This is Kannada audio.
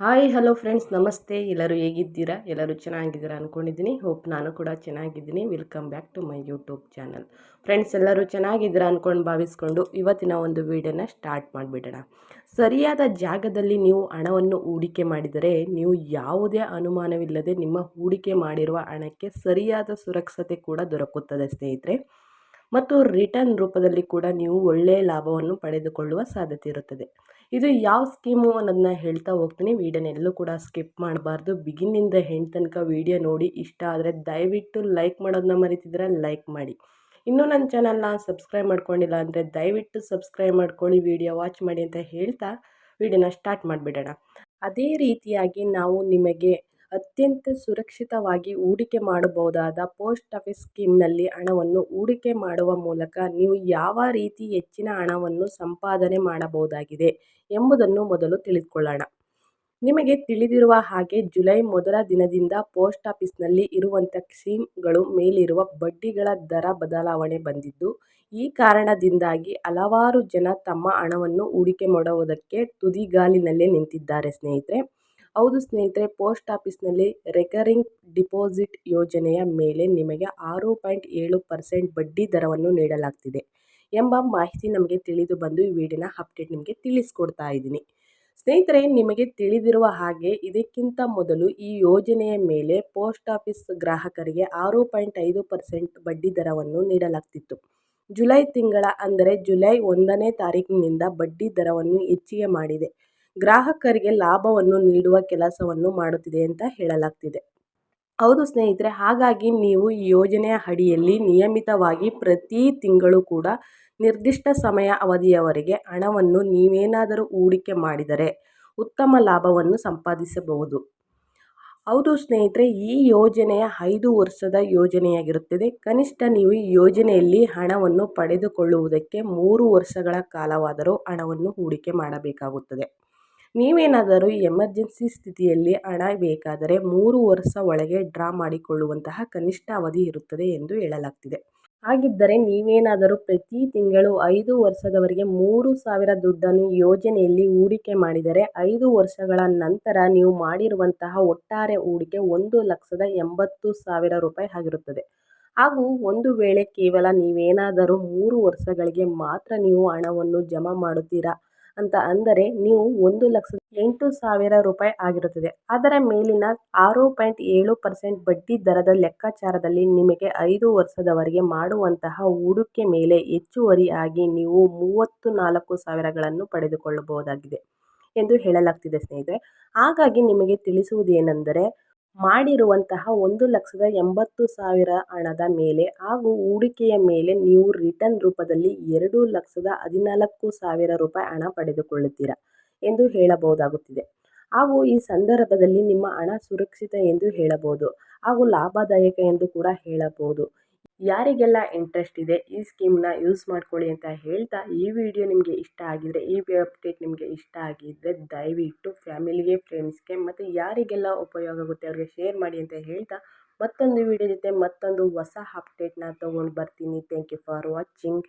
ಹಾಯ್, ಹಲೋ ಫ್ರೆಂಡ್ಸ್, ನಮಸ್ತೆ. ಎಲ್ಲರೂ ಹೇಗಿದ್ದೀರಾ? ಎಲ್ಲರೂ ಚೆನ್ನಾಗಿದ್ದೀರಾ ಅಂದ್ಕೊಂಡಿದ್ದೀನಿ ಹೋಪ್ ನಾನು ಕೂಡ ಚೆನ್ನಾಗಿದ್ದೀನಿ. Welcome back to my YouTube channel. Friends, ಎಲ್ಲರೂ ಚೆನ್ನಾಗಿದ್ದೀರಾ ಅಂದ್ಕೊಂಡು ಭಾವಿಸ್ಕೊಂಡು ಇವತ್ತಿನ ಒಂದು ವೀಡಿಯೋನ ಸ್ಟಾರ್ಟ್ ಮಾಡಿಬಿಡೋಣ. ಸರಿಯಾದ ಜಾಗದಲ್ಲಿ ನೀವು ಹಣವನ್ನು ಹೂಡಿಕೆ ಮಾಡಿದರೆ ನೀವು ಯಾವುದೇ ಅನುಮಾನವಿಲ್ಲದೆ ನಿಮ್ಮ ಹೂಡಿಕೆ ಮಾಡಿರುವ ಹಣಕ್ಕೆ ಸರಿಯಾದ ಸುರಕ್ಷತೆ ಕೂಡ ದೊರಕುತ್ತದೆ, ಸ್ನೇಹಿತರೆ. ಮತ್ತು ರಿಟರ್ನ್ ರೂಪದಲ್ಲಿ ಕೂಡ ನೀವು ಒಳ್ಳೆಯ ಲಾಭವನ್ನು ಪಡೆದುಕೊಳ್ಳುವ ಸಾಧ್ಯತೆ ಇರುತ್ತದೆ. ಇದು ಯಾವ ಸ್ಕೀಮು ಅನ್ನೋದನ್ನ ಹೇಳ್ತಾ ಹೋಗ್ತೀನಿ. ವೀಡಿಯೋನ ಎಲ್ಲೂ ಕೂಡ ಸ್ಕಿಪ್ ಮಾಡಬಾರ್ದು. ಬಿಗಿನಿಂದ ಹೆಣ್ಣು ತನಕ ವೀಡಿಯೋ ನೋಡಿ ಇಷ್ಟ ಆದರೆ ದಯವಿಟ್ಟು ಲೈಕ್ ಮಾಡೋದನ್ನ ಮರಿತಿದ್ರೆ ಲೈಕ್ ಮಾಡಿ. ಇನ್ನೂ ನನ್ನ ಚಾನಲ್ನ ಸಬ್ಸ್ಕ್ರೈಬ್ ಮಾಡ್ಕೊಂಡಿಲ್ಲ ಅಂದರೆ ದಯವಿಟ್ಟು ಸಬ್ಸ್ಕ್ರೈಬ್ ಮಾಡ್ಕೊಳ್ಳಿ. ವೀಡಿಯೋ ವಾಚ್ ಮಾಡಿ ಅಂತ ಹೇಳ್ತಾ ವೀಡಿಯೋನ ಸ್ಟಾರ್ಟ್ ಮಾಡಿಬಿಡೋಣ. ಅದೇ ರೀತಿಯಾಗಿ ನಾವು ನಿಮಗೆ ಅತ್ಯಂತ ಸುರಕ್ಷಿತವಾಗಿ ಹೂಡಿಕೆ ಮಾಡಬಹುದಾದ ಪೋಸ್ಟ್ ಆಫೀಸ್ ಸ್ಕೀಮ್ನಲ್ಲಿ ಹಣವನ್ನು ಹೂಡಿಕೆ ಮಾಡುವ ಮೂಲಕ ನೀವು ಯಾವ ರೀತಿ ಹೆಚ್ಚಿನ ಹಣವನ್ನು ಸಂಪಾದನೆ ಮಾಡಬಹುದಾಗಿದೆ ಎಂಬುದನ್ನು ಮೊದಲು ತಿಳಿದುಕೊಳ್ಳೋಣ. ನಿಮಗೆ ತಿಳಿದಿರುವ ಹಾಗೆ ಜುಲೈ ಮೊದಲ ದಿನದಿಂದ ಪೋಸ್ಟ್ ಆಫೀಸ್ನಲ್ಲಿ ಇರುವಂಥ ಸ್ಕೀಮ್ಗಳು ಮೇಲಿರುವ ಬಡ್ಡಿಗಳ ದರ ಬದಲಾವಣೆ ಬಂದಿದ್ದು, ಈ ಕಾರಣದಿಂದಾಗಿ ಹಲವಾರು ಜನ ತಮ್ಮ ಹಣವನ್ನು ಹೂಡಿಕೆ ಮಾಡುವುದಕ್ಕೆ ತುದಿಗಾಲಿನಲ್ಲೇ ನಿಂತಿದ್ದಾರೆ ಸ್ನೇಹಿತರೆ. ಹೌದು ಸ್ನೇಹಿತರೆ, ಪೋಸ್ಟ್ ಆಫೀಸ್ನಲ್ಲಿ ರೆಕರಿಂಗ್ ಡಿಪಾಸಿಟ್ ಯೋಜನೆಯ ಮೇಲೆ ನಿಮಗೆ ಆರು ಪಾಯಿಂಟ್ ಏಳು ಪರ್ಸೆಂಟ್ ಬಡ್ಡಿ ದರವನ್ನು ನೀಡಲಾಗ್ತಿದೆ ಎಂಬ ಮಾಹಿತಿ ನಮಗೆ ತಿಳಿದು ಬಂದು ಈ ವಿಡಿಯೋನ ಅಪ್ಡೇಟ್ ನಿಮಗೆ ತಿಳಿಸ್ಕೊಡ್ತಾ ಇದ್ದೀನಿ. ಸ್ನೇಹಿತರೆ, ನಿಮಗೆ ತಿಳಿದಿರುವ ಹಾಗೆ ಇದಕ್ಕಿಂತ ಮೊದಲು ಈ ಯೋಜನೆಯ ಮೇಲೆ ಪೋಸ್ಟ್ ಆಫೀಸ್ ಗ್ರಾಹಕರಿಗೆ ಆರು ಪಾಯಿಂಟ್ ಐದು ಪರ್ಸೆಂಟ್ ಬಡ್ಡಿ ದರವನ್ನು ನೀಡಲಾಗ್ತಿತ್ತು. ಜುಲೈ ತಿಂಗಳ ಅಂದರೆ ಜುಲೈ ಒಂದನೇ ತಾರೀಕಿನಿಂದ ಬಡ್ಡಿ ದರವನ್ನು ಹೆಚ್ಚಿಗೆ ಮಾಡಿದೆ. ಗ್ರಾಹಕರಿಗೆ ಲಾಭವನ್ನು ನೀಡುವ ಕೆಲಸವನ್ನು ಮಾಡುತ್ತಿದೆ ಅಂತ ಹೇಳಲಾಗ್ತಿದೆ. ಹೌದು ಸ್ನೇಹಿತರೆ, ಹಾಗಾಗಿ ನೀವು ಈ ಯೋಜನೆಯ ಅಡಿಯಲ್ಲಿ ನಿಯಮಿತವಾಗಿ ಪ್ರತಿ ತಿಂಗಳು ಕೂಡ ನಿರ್ದಿಷ್ಟ ಸಮಯ ಅವಧಿಯವರೆಗೆ ಹಣವನ್ನು ನೀವೇನಾದರೂ ಹೂಡಿಕೆ ಮಾಡಿದರೆ ಉತ್ತಮ ಲಾಭವನ್ನು ಸಂಪಾದಿಸಬಹುದು. ಹೌದು ಸ್ನೇಹಿತರೆ, ಈ ಯೋಜನೆಯ ಐದು ವರ್ಷದ ಯೋಜನೆಯಾಗಿರುತ್ತದೆ. ಕನಿಷ್ಠ ನೀವು ಈ ಯೋಜನೆಯಲ್ಲಿ ಹಣವನ್ನು ಪಡೆದುಕೊಳ್ಳುವುದಕ್ಕೆ ಮೂರು ವರ್ಷಗಳ ಕಾಲವಾದರೂ ಹಣವನ್ನು ಹೂಡಿಕೆ ಮಾಡಬೇಕಾಗುತ್ತದೆ. ನೀವೇನಾದರೂ ಎಮರ್ಜೆನ್ಸಿ ಸ್ಥಿತಿಯಲ್ಲಿ ಹಣ ಬೇಕಾದರೆ ಮೂರು ವರ್ಷ ಒಳಗೆ ಡ್ರಾ ಮಾಡಿಕೊಳ್ಳುವಂತಹ ಕನಿಷ್ಠ ಅವಧಿ ಇರುತ್ತದೆ ಎಂದು ಹೇಳಲಾಗ್ತಿದೆ. ಹಾಗಿದ್ದರೆ ನೀವೇನಾದರೂ ಪ್ರತಿ ತಿಂಗಳು ಐದು ವರ್ಷದವರೆಗೆ ಮೂರು ಸಾವಿರ ದುಡ್ಡನ್ನು ಯೋಜನೆಯಲ್ಲಿ ಹೂಡಿಕೆ ಮಾಡಿದರೆ ಐದು ವರ್ಷಗಳ ನಂತರ ನೀವು ಮಾಡಿರುವಂತಹ ಒಟ್ಟಾರೆ ಹೂಡಿಕೆ ಒಂದು ಲಕ್ಷದ ಎಂಬತ್ತು ಸಾವಿರ ರೂಪಾಯಿ ಆಗಿರುತ್ತದೆ. ಹಾಗೂ ಒಂದು ವೇಳೆ ಕೇವಲ ನೀವೇನಾದರೂ ಮೂರು ವರ್ಷಗಳಿಗೆ ಮಾತ್ರ ನೀವು ಹಣವನ್ನು ಜಮಾ ಮಾಡುತ್ತೀರಾ? ಅಂತ ಅಂದರೆ ನೀವು ಒಂದು ಲಕ್ಷದ ಎಂಟು ಸಾವಿರ ರೂಪಾಯಿ ಆಗಿರುತ್ತದೆ. ಅದರ ಮೇಲಿನ ಆರು ಪಾಯಿಂಟ್ ಏಳು ಪರ್ಸೆಂಟ್ ಬಡ್ಡಿ ದರದ ಲೆಕ್ಕಾಚಾರದಲ್ಲಿ ನಿಮಗೆ ಐದು ವರ್ಷದವರೆಗೆ ಮಾಡುವಂತಹ ಹೂಡಿಕೆ ಮೇಲೆ ಹೆಚ್ಚುವರಿಯಾಗಿ ನೀವು ಮೂವತ್ತು ನಾಲ್ಕು ಸಾವಿರಗಳನ್ನು ಪಡೆದುಕೊಳ್ಳಬಹುದಾಗಿದೆ ಎಂದು ಹೇಳಲಾಗ್ತಿದೆ ಸ್ನೇಹಿತರೆ. ಹಾಗಾಗಿ ನಿಮಗೆ ತಿಳಿಸುವುದೇನೆಂದರೆ ಮಾಡಿರುವಂತಹ ಒಂದು ಲಕ್ಷದ ಎಂಬತ್ತು ಸಾವಿರ ಹಣದ ಮೇಲೆ ಹಾಗೂ ಹೂಡಿಕೆಯ ಮೇಲೆ ನೀವು ರಿಟರ್ನ್ ರೂಪದಲ್ಲಿ ಎರಡು ಲಕ್ಷದ ಹದಿನಾಲ್ಕು ಸಾವಿರ ರೂಪಾಯಿ ಹಣ ಪಡೆದುಕೊಳ್ಳುತ್ತೀರಾ ಎಂದು ಹೇಳಬಹುದಾಗುತ್ತಿದೆ. ಹಾಗೂ ಈ ಸಂದರ್ಭದಲ್ಲಿ ನಿಮ್ಮ ಹಣ ಸುರಕ್ಷಿತ ಎಂದು ಹೇಳಬಹುದು ಹಾಗೂ ಲಾಭದಾಯಕ ಎಂದು ಕೂಡ ಹೇಳಬಹುದು. ಯಾರಿಗೆಲ್ಲ ಇಂಟ್ರೆಸ್ಟ್ ಇದೆ ಈ ಸ್ಕೀಮ್ನ ಯೂಸ್ ಮಾಡ್ಕೊಳ್ಳಿ ಅಂತ ಹೇಳ್ತಾ ಈ ವಿಡಿಯೋ ನಿಮಗೆ ಇಷ್ಟ ಆಗಿದರೆ, ಈ ಅಪ್ಡೇಟ್ ನಿಮಗೆ ಇಷ್ಟ ಆಗಿದ್ದರೆ ದಯವಿಟ್ಟು ಫ್ಯಾಮಿಲಿಗೆ ಫ್ರೆಂಡ್ಸ್ಗೆ ಮತ್ತು ಯಾರಿಗೆಲ್ಲ ಉಪಯೋಗ ಆಗುತ್ತೆ ಅವ್ರಿಗೆ ಶೇರ್ ಮಾಡಿ ಅಂತ ಹೇಳ್ತಾ ಮತ್ತೊಂದು ವಿಡಿಯೋ ಜೊತೆ ಮತ್ತೊಂದು ಹೊಸ ಅಪ್ಡೇಟ್ನ ತೊಗೊಂಡು ಬರ್ತೀನಿ. Thank you for watching